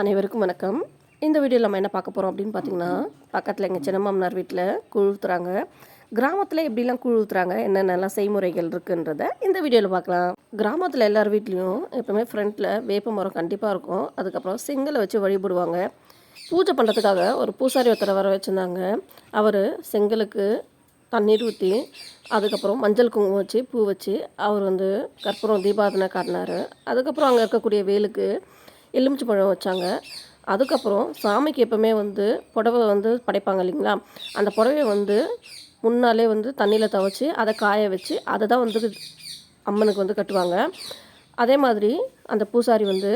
அனைவருக்கும் வணக்கம். இந்த வீடியோவில் நம்ம என்ன பார்க்க போகிறோம் அப்படின்னு பார்த்தீங்கன்னா பக்கத்தில் எங்கள் சின்னம்மாமனார் வீட்டில் கூழ் ஊற்றுறாங்க கிராமத்தில் எப்படிலாம் கூழ் ஊற்றுறாங்க என்னென்னலாம் செய்முறைகள் இருக்குன்றத இந்த வீடியோவில் பார்க்கலாம். கிராமத்தில் எல்லார் வீட்லேயும் எப்போவுமே ஃப்ரண்ட்டில் வேப்ப மரம் கண்டிப்பாக இருக்கும். அதுக்கப்புறம் செங்கலை வச்சு வழிபடுவாங்க. பூஜை பண்ணுறதுக்காக ஒரு பூசாரி ஒருத்தரை வர வச்சுருந்தாங்க. அவர் செங்கலுக்கு தண்ணீர் ஊற்றி அதுக்கப்புறம் மஞ்சள் குங்குமம் வச்சு பூ வச்சு அவர் வந்து கற்பூரம் தீபாதனை காட்டினார். அதுக்கப்புறம் அங்கே இருக்கக்கூடிய வேலுக்கு எலுமிச்சை பழம் வச்சாங்க. அதுக்கப்புறம் சாமிக்கு எப்பவுமே வந்து புடவை வந்து படைப்பாங்க இல்லைங்களா? அந்த புடவையை வந்து முன்னாலே வந்து தண்ணியில் துவச்சி அதை காய வச்சு அதை தான் வந்து அம்மனுக்கு வந்து கட்டுவாங்க. அதே மாதிரி அந்த பூசாரி வந்து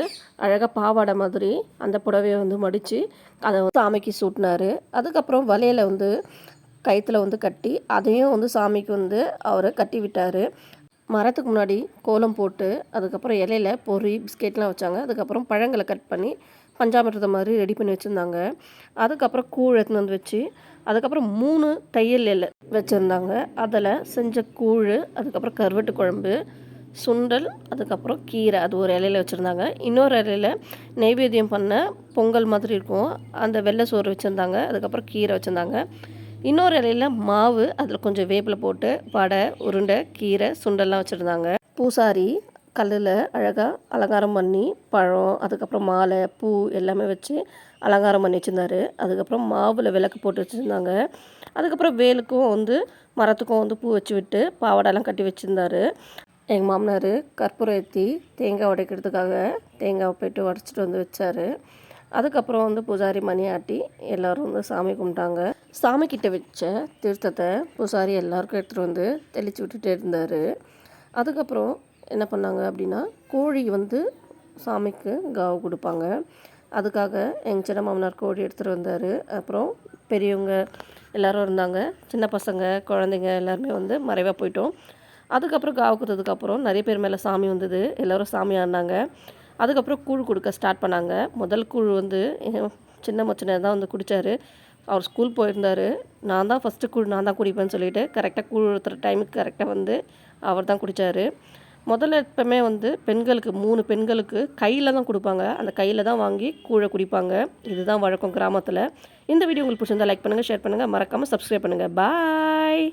அழகாக பாவாடை மாதிரி அந்த புடவையை வந்து மடித்து அதை வந்து சாமிக்கு சூட்டினார். அதுக்கப்புறம் வலையில் வந்து கயிற்றுல வந்து கட்டி அதையும் வந்து சாமிக்கு வந்து அவர் கட்டி விட்டார். மரத்துக்கு முன்னாடி கோலம் போட்டு அதுக்கப்புறம் இலையில பொறி பிஸ்கெட்லாம் வச்சாங்க. அதுக்கப்புறம் பழங்களை கட் பண்ணி பஞ்சாமிரதம் மாதிரி ரெடி பண்ணி வச்சுருந்தாங்க. அதுக்கப்புறம் கூழ் எடுத்துன்னு வந்து வச்சு அதுக்கப்புறம் மூணு தையல் இலை வச்சுருந்தாங்க. அதில் செஞ்ச கூழ் அதுக்கப்புறம் கருவட்டு குழம்பு சுண்டல் அதுக்கப்புறம் கீரை அது ஒரு இலையில வச்சுருந்தாங்க. இன்னொரு இலையில நெய்வேத்தியம் பண்ண பொங்கல் மாதிரி இருக்கும். அந்த வெள்ளை சோறு வச்சுருந்தாங்க. அதுக்கப்புறம் கீரை வச்சுருந்தாங்க. இன்னொரு இலையில மாவு அதில் கொஞ்சம் வேப்பிலை போட்டு வடை உருண்டை கீரை சுண்டெல்லாம் வச்சுருந்தாங்க. பூசாரி கல்லில் அழகாக அலங்காரம் பண்ணி பழம் அதுக்கப்புறம் மாலை பூ எல்லாமே வச்சு அலங்காரம் பண்ணி வச்சுருந்தாரு. அதுக்கப்புறம் மாவில் விளக்கு போட்டு வச்சுருந்தாங்க. அதுக்கப்புறம் வேலுக்கும் வந்து மரத்துக்கும் வந்து பூ வச்சு விட்டு பாவாடைலாம் கட்டி வச்சுருந்தாரு. எங்கள் மாமனார் கற்பூரம் ஏற்றி தேங்காய் உடைக்கிறதுக்காக தேங்காய் போய்ட்டு உடச்சிட்டு வந்து வச்சார். அதுக்கப்புறம் வந்து பூஜாரி மணி ஆட்டி எல்லோரும் வந்து சாமி கும்பிட்டாங்க. சாமி கிட்ட வச்ச தீர்த்தத்தை பூசாரி எல்லாருக்கும் எடுத்துகிட்டு வந்து தெளித்து விட்டுட்டே இருந்தார். அதுக்கப்புறம் என்ன பண்ணாங்க அப்படின்னா கோழி வந்து சாமிக்கு காவு கொடுப்பாங்க. அதுக்காக எங்கள் சின்ன மாமனார் கோழி எடுத்துகிட்டு வந்தார். அப்புறம் பெரியவங்க எல்லோரும் இருந்தாங்க. சின்ன பசங்க குழந்தைங்க எல்லாருமே வந்து மறைவாக போயிட்டோம். அதுக்கப்புறம் காவு கொடுத்ததுக்கப்புறம் நிறைய பேர் மேலே சாமி வந்தது. எல்லோரும் சாமி ஆடினாங்க அதுக்கப்புறம் கூழ் கொடுக்க ஸ்டார்ட் பண்ணாங்க. முதல் கூழ் வந்து சின்ன மச்சனை தான் வந்து குடித்தார் அவர் ஸ்கூல் போயிருந்தார். நான் தான் ஃபஸ்ட்டு கூழ் நான் தான் குடிப்பேன்னு சொல்லிவிட்டு கரெக்டாக கூழ் ஊற்றுற டைமுக்கு கரெக்டாக வந்து அவர் தான் குடித்தார் முதல்ல எப்பவுமே வந்து பெண்களுக்கு மூணு பெண்களுக்கு கையில் தான் கொடுப்பாங்க. அந்த கையில் தான் வாங்கி கூழை குடிப்பாங்க. இதுதான் வழக்கம் கிராமத்தில். இந்த வீடியோ உங்களுக்கு பிடிச்சிருந்தா லைக் பண்ணுங்கள் ஷேர் பண்ணுங்கள் மறக்காமல் சப்ஸ்கிரைப் பண்ணுங்கள் பாய்